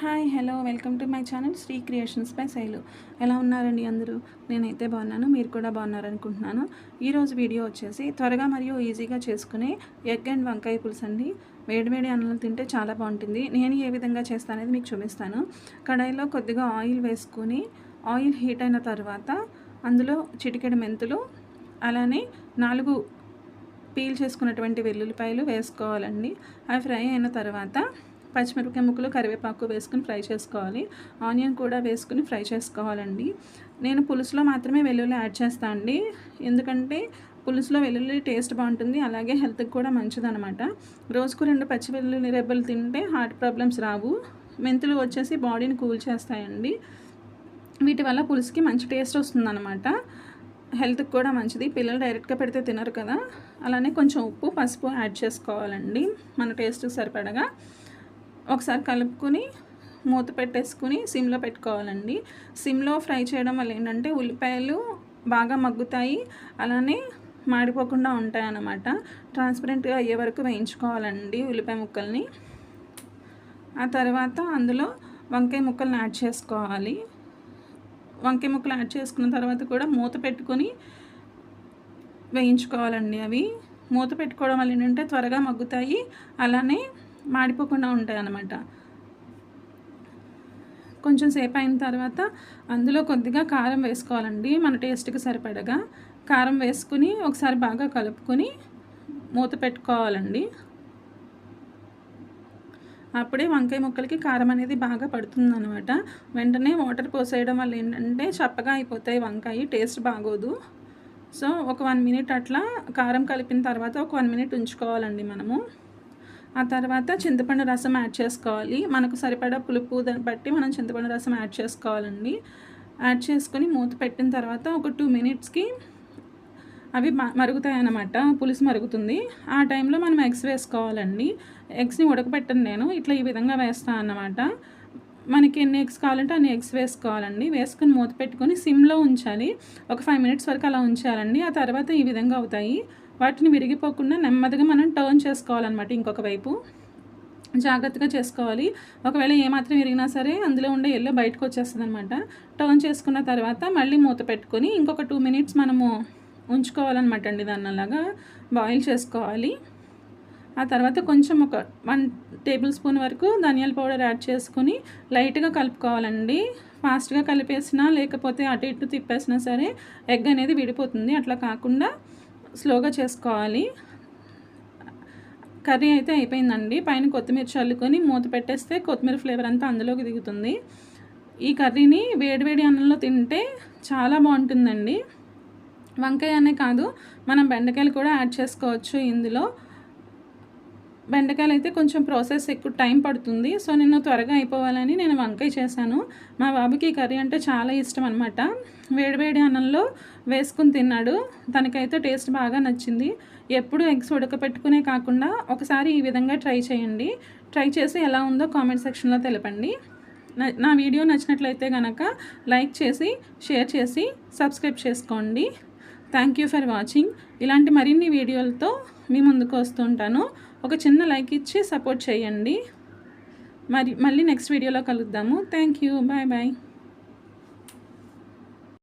Hi hello welcome to my channel Sri creations by Sailu. ఎలా ఉన్నారండి అందరూ? నేనైతే బాగున్నాను మీరు కూడా బాగున్నారనుకుంటున్నాను. ఈరోజు వీడియో వచ్చేసి త్వరగా మరియు ఈజీగా చేసుకునే ఎగ్ అండ్ వంకాయ పులుసు అండి. వేడివేడి అన్నం తింటే చాలా బాగుంటుంది. నేను ఏ విధంగా చేస్తానేది మీకు చూపిస్తాను. కడాయిలో కొద్దిగా ఆయిల్ వేసుకుని ఆయిల్ హీట్ అయిన తర్వాత అందులో చిటికెడు మెంతులు అలానే నాలుగు పీల్ చేసుకున్నటువంటి వెల్లుల్లిపాయలు వేసుకోవాలండి. అవి ఫ్రై అయిన తర్వాత పచ్చిమిరపకాయ ముక్కలు కరివేపాకు వేసుకుని ఫ్రై చేసుకోవాలి. ఆనియన్ కూడా వేసుకుని ఫ్రై చేసుకోవాలండి. నేను పులుసులో మాత్రమే వెల్లుల్లి యాడ్ చేస్తాను అండి. ఎందుకంటే పులుసులో వెల్లుల్లి టేస్ట్ బాగుంటుంది అలాగే హెల్త్కి కూడా మంచిదనమాట రోజుకు రెండు పచ్చి వెల్లుల్లి రెబ్బలు తింటే హార్ట్ ప్రాబ్లమ్స్ రావు. మెంతులు వచ్చేసి బాడీని కూల్ చేస్తాయండి. వీటి వల్ల పులుసుకి మంచి టేస్ట్ వస్తుందన్నమాట. హెల్త్కి కూడా మంచిది. పిల్లలు డైరెక్ట్గా పెడితే తినరు కదా. అలానే కొంచెం ఉప్పు పసుపు యాడ్ చేసుకోవాలండి. మన టేస్ట్కి సరిపడగా. ఒకసారి కలుపుకొని మూత పెట్టేసుకుని సిమ్లో పెట్టుకోవాలండి. సిమ్లో ఫ్రై చేయడం వల్ల ఏంటంటే ఉల్లిపాయలు బాగా మగ్గుతాయి. అలానే మాడిపోకుండా ఉంటాయి అన్నమాట ట్రాన్స్పరెంట్గా అయ్యే వరకు వేయించుకోవాలండి ఉల్లిపాయ ముక్కల్ని. ఆ తర్వాత అందులో వంకాయ ముక్కల్ని యాడ్ చేసుకోవాలి. వంకాయ ముక్కలు యాడ్ చేసుకున్న తర్వాత కూడా మూత పెట్టుకొని వేయించుకోవాలండి అవి. మూత పెట్టుకోవడం వల్ల ఏంటంటే త్వరగా మగ్గుతాయి. అలానే మాడిపోకుండా ఉంటాయి అన్నమాట కొంచెం సేపు అయిన తర్వాత అందులో కొద్దిగా కారం వేసుకోవాలండి. మన టేస్ట్కి సరిపడగా కారం వేసుకుని ఒకసారి బాగా కలుపుకొని మూత పెట్టుకోవాలండి. అప్పుడే వంకాయ ముక్కలకి కారం అనేది బాగా పడుతుంది అనమాట వెంటనే వాటర్ పోసేయడం వల్ల ఏంటంటే చప్పగా అయిపోతాయి వంకాయ టేస్ట్ బాగోదు. సో ఒక వన్ మినిట్ అట్లా కారం కలిపిన తర్వాత ఒక వన్ మినిట్ ఉంచుకోవాలండి మనము. ఆ తర్వాత చింతపండు రసం యాడ్ చేసుకోవాలి. మనకు సరిపడా పులుపు దాన్ని బట్టి మనం చింతపండు రసం యాడ్ చేసుకోవాలండి. యాడ్ చేసుకొని మూత పెట్టిన తర్వాత ఒక టూ మినిట్స్కి అవి మరుగుతాయి అన్నమాట పులుసు మరుగుతుంది. ఆ టైంలో మనం ఎగ్స్ వేసుకోవాలండి. ఎగ్స్ని ఉడకపెట్టను నేను. ఇట్లా ఈ విధంగా వేస్తాను అన్నమాట. మనకి ఎన్ని ఎగ్స్ కావాలంటే అన్ని ఎగ్స్ వేసుకోవాలండి. వేసుకొని మూత పెట్టుకొని సిమ్లో ఉంచాలి. ఒక ఫైవ్ మినిట్స్ వరకు అలా ఉంచాలండి. ఆ తర్వాత ఈ విధంగా అవుతాయి. వాటిని విరిగిపోకుండా నెమ్మదిగా మనం టర్న్ చేసుకోవాలన్నమాట ఇంకొక వైపు. జాగ్రత్తగా చేసుకోవాలి. ఒకవేళ ఏమాత్రం విరిగినా సరే అందులో ఉండే ఎల్లో బయటకు వచ్చేస్తుంది అనమాట టర్న్ చేసుకున్న తర్వాత మళ్ళీ మూత పెట్టుకొని ఇంకొక టూ మినిట్స్ మనము ఉంచుకోవాలన్నమాట అండి దాన్ని అలాగా బాయిల్ చేసుకోవాలి. ఆ తర్వాత కొంచెం ఒక వన్ టేబుల్ స్పూన్ వరకు ధనియాల పౌడర్ యాడ్ చేసుకొని లైట్గా కలుపుకోవాలండి. ఫాస్ట్గా కలిపేసినా లేకపోతే అటు ఇటు తిప్పేసినా సరే ఎగ్ అనేది విడిపోతుంది. అట్లా కాకుండా స్లోగా చేసుకోవాలి. కర్రీ అయితే అయిపోయిందండి. పైన కొత్తిమీర చల్లుకొని మూత పెట్టేస్తే కొత్తిమీర ఫ్లేవర్ అంతా అందులోకి దిగుతుంది. ఈ కర్రీని వేడివేడి అన్నంలో తింటే చాలా బాగుంటుందండి. వంకాయ అనే కాదు మనం బెండకాయలు కూడా యాడ్ చేసుకోవచ్చు ఇందులో. బెండకాయలు అయితే కొంచెం ప్రాసెస్ ఎక్కువ టైం పడుతుంది. సో నేను త్వరగా అయిపోవాలని నేను వంకాయ చేశాను. మా బాబుకి కర్రీ అంటే చాలా ఇష్టం అనమాట వేడివేడి అన్నంలో వేసుకుని తిన్నాడు. తనకైతే టేస్ట్ బాగా నచ్చింది. ఎప్పుడు ఎగ్స్ ఉడకపెట్టుకునే కాకుండా ఒకసారి ఈ విధంగా ట్రై చేయండి. ట్రై చేసి ఎలా ఉందో కామెంట్ సెక్షన్లో తెలపండి. నా వీడియో నచ్చినట్లయితే కనుక లైక్ చేసి షేర్ చేసి సబ్స్క్రైబ్ చేసుకోండి. Thank you for watching. ఇలాంటి మరిన్ని వీడియోలతో మీ ముందుకు వస్తుంటాను ఒక చిన్న లైక్ ఇచ్చి సపోర్ట్ చేయండి. మరి మళ్ళీ నెక్స్ట్ వీడియోలో కలుద్దాము. Thank you. Bye bye.